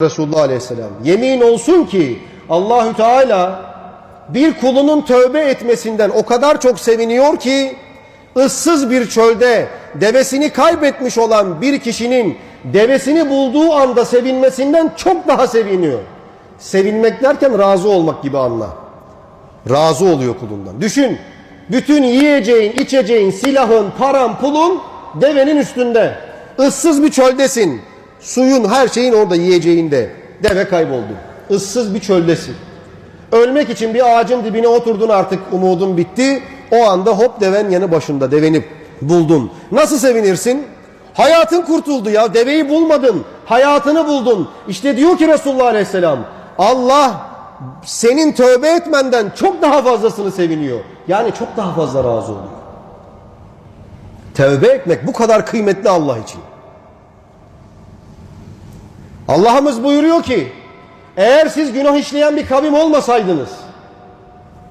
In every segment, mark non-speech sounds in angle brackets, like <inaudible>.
Resulullah Aleyhisselam. Yemin olsun ki Allahü Teala bir kulunun tövbe etmesinden o kadar çok seviniyor ki ıssız bir çölde devesini kaybetmiş olan bir kişinin devesini bulduğu anda sevinmesinden çok daha seviniyor. Sevinmek derken razı olmak gibi anla. Razı oluyor kulundan. Düşün. Bütün yiyeceğin, içeceğin, silahın, paran, pulun devenin üstünde. Issız bir çöldesin. Suyun, her şeyin orada yiyeceğinde. Deve kayboldu. Issız bir çöldesin. Ölmek için bir ağacın dibine oturdun artık umudun bitti. O anda hop deven yanı başında deveni buldun. Nasıl sevinirsin? Hayatın kurtuldu ya deveyi bulmadın. Hayatını buldun. İşte diyor ki Resulullah Aleyhisselam Allah senin tövbe etmenden çok daha fazlasını seviniyor. Yani çok daha fazla razı oluyor. Tövbe etmek bu kadar kıymetli Allah için. Allah'ımız buyuruyor ki eğer siz günah işleyen bir kavim olmasaydınız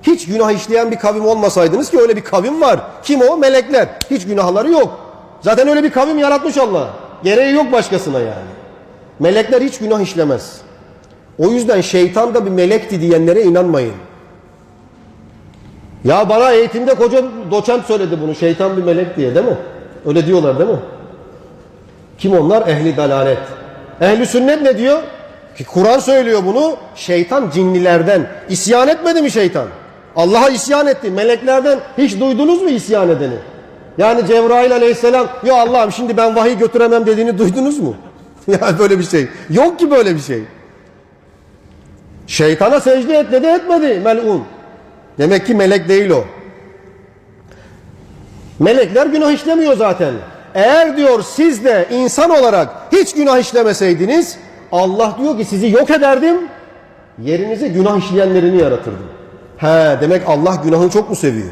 hiç günah işleyen bir kavim olmasaydınız ki öyle bir kavim var. Kim o? Melekler. Hiç günahları yok. Zaten öyle bir kavim yaratmış Allah. Gereği yok başkasına yani. Melekler hiç günah işlemez. O yüzden şeytan da bir melekti diyenlere inanmayın. Ya bana eğitimde koca doçent söyledi bunu. Şeytan bir melek diye değil mi? Öyle diyorlar değil mi? Kim onlar? Ehli dalalet. Ehli sünnet ne diyor? Ki Kur'an söylüyor bunu. Şeytan cinlilerden. İsyan etmedi mi şeytan? Allah'a isyan etti. Meleklerden hiç duydunuz mu isyan edeni? Yani Cebrail aleyhisselam ya Allah'ım şimdi ben vahiy götüremem dediğini duydunuz mu? <laughs> ya böyle bir şey. Yok ki böyle bir şey. Şeytana secde et dedi etmedi melun. Demek ki melek değil o. Melekler günah işlemiyor zaten. Eğer diyor siz de insan olarak hiç günah işlemeseydiniz Allah diyor ki sizi yok ederdim yerinize günah işleyenlerini yaratırdım. He demek Allah günahı çok mu seviyor?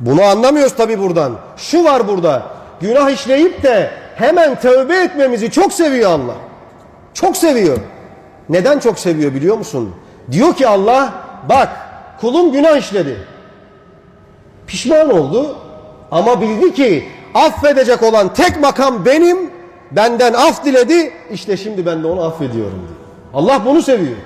Bunu anlamıyoruz tabi buradan. Şu var burada. Günah işleyip de hemen tövbe etmemizi çok seviyor Allah. Çok seviyor. Neden çok seviyor biliyor musun? Diyor ki Allah bak kulum günah işledi. Pişman oldu ama bildi ki affedecek olan tek makam benim. Benden af diledi. İşte şimdi ben de onu affediyorum diyor. Allah bunu seviyor.